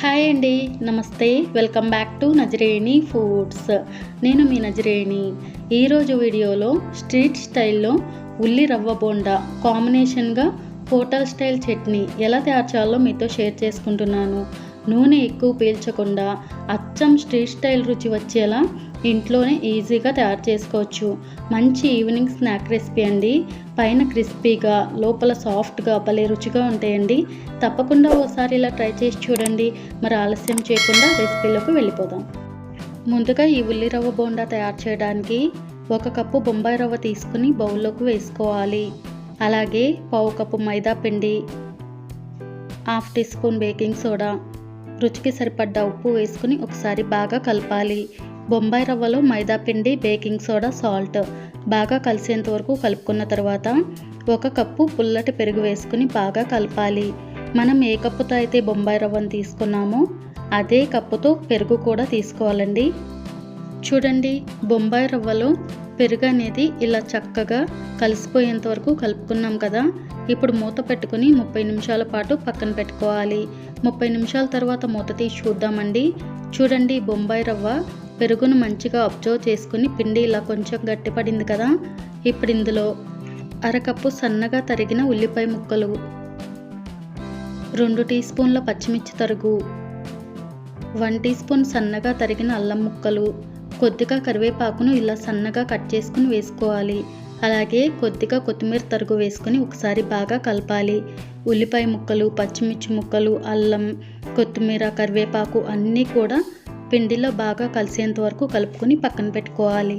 Hi అండి నమస్తే. Welcome back to Nazareni foods. నేను మీ నజరేణి. ఈరోజు వీడియోలో స్ట్రీట్ స్టైల్లో ఉల్లి రవ్వ బోండా కాంబినేషన్గా హోటల్ స్టైల్ చట్నీ ఎలా తయారు చేయాలో మీతో షేర్ చేసుకుంటున్నాను. నూనె ఎక్కువ పీల్చకుండా అచ్చం స్ట్రీట్ స్టైల్ రుచి వచ్చేలా ఇంట్లోనే ఈజీగా తయారు చేసుకోవచ్చు. మంచి ఈవినింగ్ స్నాక్ రెసిపీ అండి. పైన క్రిస్పీగా లోపల సాఫ్ట్గా భలే రుచిగా ఉంటాయండి. తప్పకుండా ఓసారి ఇలా ట్రై చేసి చూడండి. మరి ఆలస్యం చేయకుండా రెసిపీలోకి వెళ్ళిపోదాం. ముందుగా ఈ ఉల్లి రవ్వ బోండా తయారు చేయడానికి ఒక కప్పు బొంబాయి రవ్వ తీసుకుని బౌల్లోకి వేసుకోవాలి. అలాగే పావు కప్పు మైదా పిండి half teaspoon baking soda రుచికి సరిపడ్డ ఉప్పు వేసుకుని ఒకసారి బాగా కలపాలి. బొంబాయి రవ్వలో మైదా పిండి బేకింగ్ సోడా సాల్ట్ బాగా కలిసేంత వరకు కలుపుకున్న తర్వాత ఒక కప్పు పుల్లటి పెరుగు వేసుకుని బాగా కలపాలి. మనం ఏ కప్పుతో అయితే బొంబాయి రవ్వను తీసుకున్నామో అదే కప్పుతో పెరుగు కూడా తీసుకోవాలండి. చూడండి బొంబాయి రవ్వలో పెరుగు అనేది ఇలా చక్కగా కలిసిపోయేంత వరకు కలుపుకున్నాం కదా. ఇప్పుడు మూత పెట్టుకుని ముప్పై నిమిషాల పాటు పక్కన పెట్టుకోవాలి. ముప్పై నిమిషాల తర్వాత మూత తీసి చూద్దామండి. చూడండి బొంబాయి రవ్వ పెరుగును మంచిగా అబ్జర్వ్ చేసుకుని పిండి ఇలా కొంచెం గట్టిపడింది కదా. ఇప్పుడు ఇందులో అరకప్పు సన్నగా తరిగిన ఉల్లిపాయ ముక్కలు రెండు టీ స్పూన్ల పచ్చిమిర్చి తరుగు వన్ టీ స్పూన్ సన్నగా తరిగిన అల్లం ముక్కలు కొద్దిగా కరివేపాకును ఇలా సన్నగా కట్ చేసుకుని వేసుకోవాలి. అలాగే కొద్దిగా కొత్తిమీర తరుగు వేసుకొని ఒకసారి బాగా కలపాలి. ఉల్లిపాయ ముక్కలు పచ్చిమిర్చి ముక్కలు అల్లం కొత్తిమీర కరివేపాకు అన్నీ కూడా పిండిలో బాగా కలిసేంత వరకు కలుపుకొని పక్కన పెట్టుకోవాలి.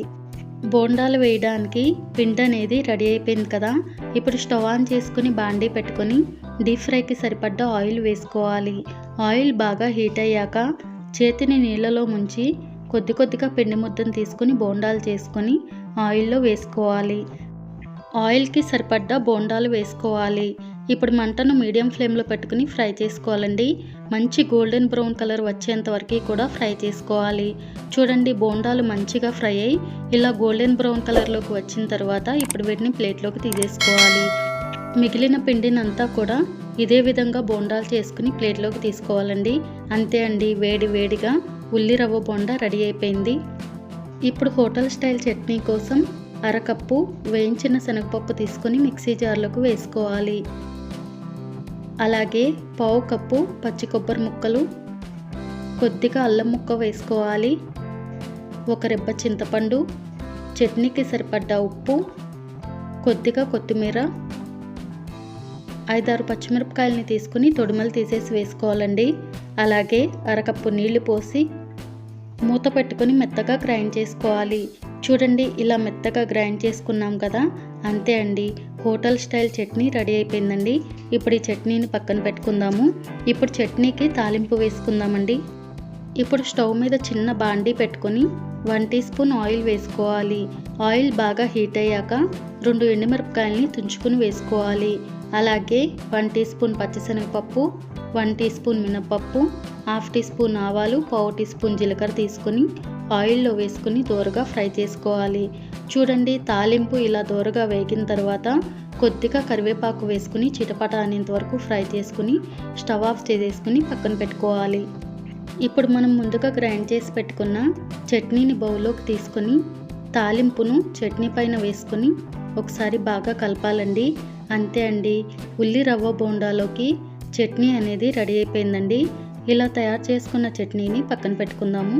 బోండాలు వేయడానికి పిండి అనేది రెడీ అయిపోయింది కదా. ఇప్పుడు స్టవ్ ఆన్ చేసుకుని బాండీ పెట్టుకొని డీప్ ఫ్రైకి సరిపడ్డ ఆయిల్ వేసుకోవాలి. ఆయిల్ బాగా హీట్ అయ్యాక చేతిని నీళ్ళలో ముంచి కొద్ది కొద్దిగా పిండి ముద్దను తీసుకుని బోండాలు చేసుకొని ఆయిల్లో వేసుకోవాలి. ఆయిల్కి సరిపడ్డ బోండాలు వేసుకోవాలి. ఇప్పుడు మంటను మీడియం ఫ్లేమ్లో పెట్టుకుని ఫ్రై చేసుకోవాలండి. మంచి గోల్డెన్ బ్రౌన్ కలర్ వచ్చేంత వరకు కూడా ఫ్రై చేసుకోవాలి. చూడండి బోండాలు మంచిగా ఫ్రై అయ్యి ఇలా గోల్డెన్ బ్రౌన్ కలర్లోకి వచ్చిన తర్వాత ఇప్పుడు వీటిని ప్లేట్లోకి తీసేసుకోవాలి. మిగిలిన పిండినంతా కూడా ఇదే విధంగా బోండాలు చేసుకుని ప్లేట్లోకి తీసుకోవాలండి. అంతే అండి వేడి వేడిగా ఉల్లి రవ్వ బొండ రెడీ అయిపోయింది. ఇప్పుడు హోటల్ స్టైల్ చట్నీ కోసం అరకప్పు వేయించిన శనగపప్పు తీసుకొని మిక్సీ జార్లోకి వేసుకోవాలి. అలాగే పావు కప్పు పచ్చి కొబ్బరి ముక్కలు కొద్దిగా అల్లం ముక్క వేసుకోవాలి. ఒక రెబ్బ చింతపండు చట్నీకి సరిపడ్డ ఉప్పు కొద్దిగా కొత్తిమీర ఐదారు పచ్చిమిరపకాయలని తీసుకుని తొడిమలు తీసేసి వేసుకోవాలండి. అలాగే అరకప్పు నీళ్ళు పోసి మూత పెట్టుకొని మెత్తగా గ్రైండ్ చేసుకోవాలి. చూడండి ఇలా మెత్తగా గ్రైండ్ చేసుకున్నాం కదా? అంతే అండి. హోటల్ స్టైల్ చట్నీ రెడీ అయిపోయిందండి. ఇప్పుడు ఈ చట్నీని పక్కన పెట్టుకుందాము. ఇప్పుడు చట్నీకి తాలింపు వేసుకుందామండి. ఇప్పుడు స్టవ్ మీద చిన్న బాండీ పెట్టుకొని వన్ టీ స్పూన్ ఆయిల్ వేసుకోవాలి. ఆయిల్ బాగా హీట్ అయ్యాక రెండు ఎండుమిరపకాయలని తుంచుకుని వేసుకోవాలి. అలాగే వన్ టీ స్పూన్ పచ్చిశనగపప్పు వన్ టీ స్పూన్ మినపప్పు హాఫ్ టీ స్పూన్ ఆవాలు పావు టీ స్పూన్ జీలకర్ర తీసుకుని ఆయిల్లో వేసుకుని దోరగా ఫ్రై చేసుకోవాలి. చూడండి తాలింపు ఇలా దోరగా వేగిన తర్వాత కొద్దిగా కరివేపాకు వేసుకుని చిటపట అనేంత వరకు ఫ్రై చేసుకుని స్టవ్ ఆఫ్ చేసేసుకుని పక్కన పెట్టుకోవాలి. ఇప్పుడు మనం ముందుగా గ్రైండ్ చేసి పెట్టుకున్న చట్నీని బౌల్లోకి తీసుకొని తాలింపును చట్నీ పైన వేసుకొని ఒకసారి బాగా కలపాలండి. అంతే అండి. ఉల్లి రవ్వ బోండాలోకి చట్నీ అనేది రెడీ అయిపోయిందండి. ఇలా తయారు చేసుకున్న చట్నీని పక్కన పెట్టుకుందాము.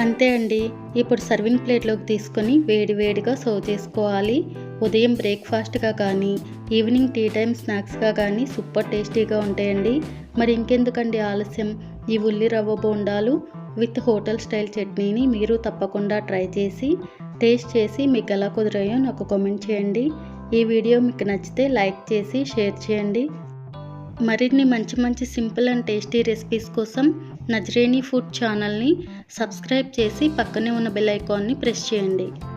అంతే అండి. ఇప్పుడు సర్వింగ్ ప్లేట్లోకి తీసుకొని వేడి వేడిగా సర్వ్ చేసుకోవాలి. ఉదయం బ్రేక్ఫాస్ట్గా కానీ ఈవినింగ్ టీ టైం స్నాక్స్గా కానీ సూపర్ టేస్టీగా ఉంటాయండి. మరి ఇంకెందుకండి ఆలస్యం? ఈ ఉల్లి రవ్వ బోండాలు విత్ హోటల్ స్టైల్ చట్నీని మీరు తప్పకుండా ట్రై చేసి టేస్ట్ చేసి మీకు ఎలా కుదిరాయో నాకు కామెంట్ చేయండి. ఈ వీడియో మీకు నచ్చితే లైక్ చేసి షేర్ చేయండి. మరిన్ని మంచి మంచి సింపుల్ అండ్ టేస్టీ రెసిపీస్ కోసం నజరేణి ఫుడ్ ఛానల్ని సబ్స్క్రైబ్ చేసి పక్కనే ఉన్న బెల్ ఐకాన్ని ప్రెస్ చేయండి.